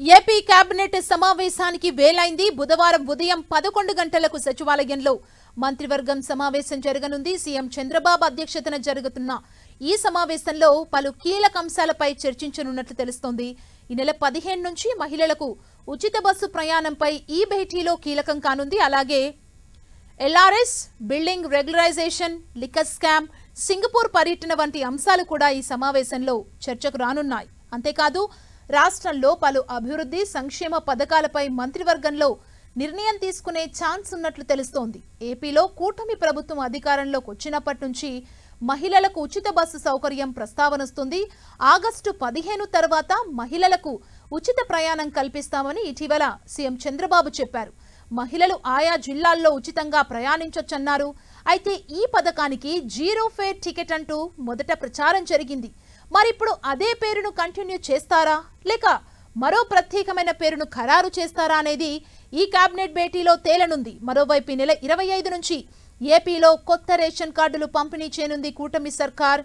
AP cabinet సమావేశానికి వేలైంది. బుధవారం ఉదయం పదకొండు గంటలకు సచివాలయంలో మంత్రివర్గం సమావేశం జరగనుంది. సీఎం చంద్రబాబు అధ్యక్షతన జరుగుతున్న ఈ సమావేశంలో పలు కీలక అంశాలపై చర్చించనున్నట్లు తెలుస్తోంది. ఈ నెల పదిహేను నుంచి మహిళలకు ఉచిత బస్సు ప్రయాణంపై ఈ భేటీలో కీలకం కానుంది. అలాగే LRS building regularisation liquor scam Singapore పర్యటన వంటి అంశాలు కూడా ఈ సమావేశంలో చర్చకు రానున్నాయి. అంతేకాదు రాష్ట్రంలో పలు అభివృద్ధి సంక్షేమ పథకాలపై మంత్రివర్గంలో నిర్ణయం తీసుకునే ఛాన్స్ ఉన్నట్లు తెలుస్తోంది. ఏపీలో కూటమి ప్రభుత్వం అధికారంలోకి వచ్చినప్పటి నుంచి మహిళలకు ఉచిత బస్సు సౌకర్యం ప్రస్తావనొస్తుంది. ఆగస్టు పదిహేను తర్వాత మహిళలకు ఉచిత ప్రయాణం కల్పిస్తామని ఇటీవల సీఎం చంద్రబాబు చెప్పారు. మహిళలు ఆయా జిల్లాల్లో ఉచితంగా ప్రయాణించొచ్చన్నారు. అయితే ఈ పథకానికి జీరో ఫేర్ టికెట్ అంటూ మొదట ప్రచారం జరిగింది. మరిప్పుడు అదే పేరును కంటిన్యూ చేస్తారా? లేక మరో ప్రత్యేకమైన పేరును ఖరారు చేస్తారా అనేది ఈ కేబినెట్ భేటీలో తేలనుంది. మరోవైపు ఈ నెల ఇరవై ఐదు నుంచి ఏపీలో కొత్త రేషన్ కార్డులు పంపిణీ చేయనుంది కూటమి సర్కార్.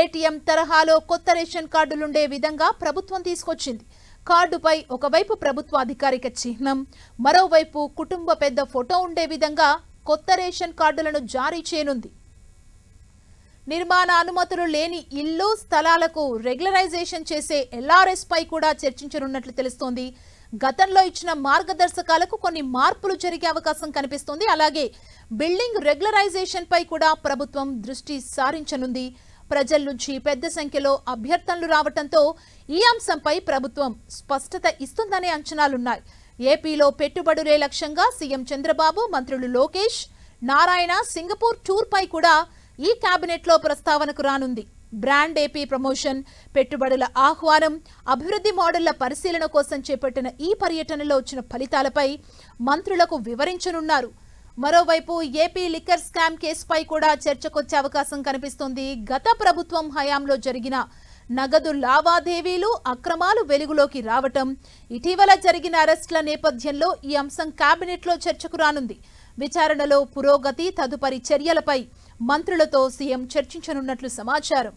ఏటీఎం తరహాలో కొత్త రేషన్ కార్డులుండే విధంగా ప్రభుత్వం తీసుకొచ్చింది. కార్డుపై ఒకవైపు ప్రభుత్వ అధికారిక చిహ్నం మరోవైపు కుటుంబ పెద్ద ఫోటో ఉండే విధంగా కొత్త రేషన్ కార్డులను జారీ చేయనుంది. నిర్మాణ అనుమతులు లేని ఇల్లు స్థలాలకు రెగ్యులరైజేషన్ చేసే ఎల్ఆర్ఎస్ పై కూడా చర్చించనున్నట్లు తెలుస్తోంది. గతంలో ఇచ్చిన మార్గదర్శకాలకు కొన్ని మార్పులు జరిగే అవకాశం కనిపిస్తోంది. అలాగే బిల్డింగ్ రెగ్యులరైజేషన్ పై కూడా ప్రభుత్వం దృష్టి సారించనుంది. ప్రజల నుంచి పెద్ద సంఖ్యలో అభ్యర్థనలు రావడంతో ఈ అంశంపై ప్రభుత్వం స్పష్టత ఇస్తుందనే అంచనాలున్నాయి. ఏపీలో పెట్టుబడులే లక్ష్యంగా సీఎం చంద్రబాబు మంత్రులు లోకేష్ నారాయణ సింగపూర్ టూర్ పై కూడా ఈ కేబినెట్లో ప్రస్తావనకు రానుంది. బ్రాండ్ ఏపీ ప్రమోషన్ పెట్టుబడుల ఆహ్వానం అభివృద్ధి మోడళ్ళ పరిశీలన కోసం చేపట్టిన ఈ పర్యటనలో వచ్చిన ఫలితాలపై మంత్రులకు వివరించనున్నారు. మరోవైపు ఏపీ లిక్కర్ స్కామ్ కేసుపై కూడా చర్చకొచ్చే అవకాశం కనిపిస్తోంది. గత ప్రభుత్వం హయాంలో జరిగిన నగదు లావాదేవీలు అక్రమాలు వెలుగులోకి రావటం ఇటీవల జరిగిన అరెస్టుల నేపథ్యంలో ఈ అంశం కేబినెట్లో చర్చకు రానుంది. విచారణలో పురోగతి తదుపరి చర్యలపై మంత్రులతో సీఎం చర్చించనున్నట్లు సమాచారం.